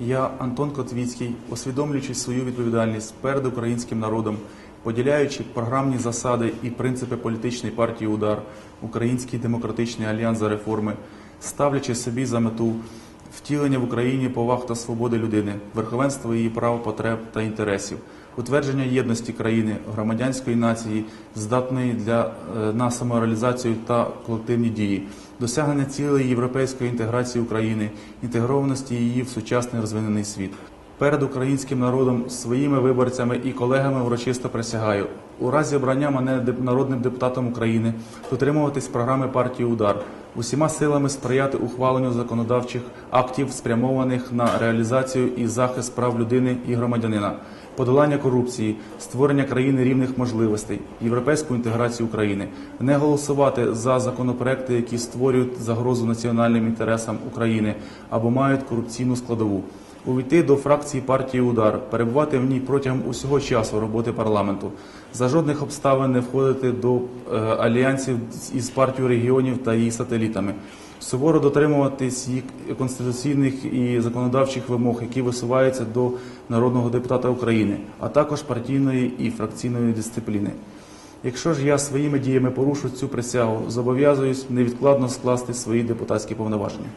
Я, Антон Котвіцький, усвідомлюючи свою відповідальність перед українським народом, поділяючи програмні засади і принципи політичної партії Удар, Український демократичний альянс за реформи, ставлячи собі за мету втілення в Україні поваг та свободи людини, верховенство її прав, потреб та інтересів, утвердження єдності країни, громадянської нації, здатної для е, на самореалізацію та колективні дії, досягнення цілей європейської інтеграції України, інтегрованості її в сучасний розвинений світ. Перед українським народом, своїми виборцями і колегами урочисто присягаю у разі обрання мене народним депутатом України дотримуватись програми партії Удар, усіма силами сприяти ухваленню законодавчих актів, спрямованих на реалізацію і захист прав людини і громадянина, подолання корупції, створення країни рівних можливостей, європейську інтеграцію України, не голосувати за законопроекти, які створюють загрозу національним інтересам України або мають корупційну складову. Увійти до фракції партії Удар, перебувати в ній протягом усього часу роботи парламенту, за жодних обставин не входити до е, альянсів із партією регіонів та її сателітами, суворо дотримуватись їх конституційних і законодавчих вимог, які висуваються до народного депутата України, а також партійної і фракційної дисципліни. Якщо ж я своїми діями порушу цю присягу, зобов'язуюсь невідкладно скласти свої депутатські повноваження.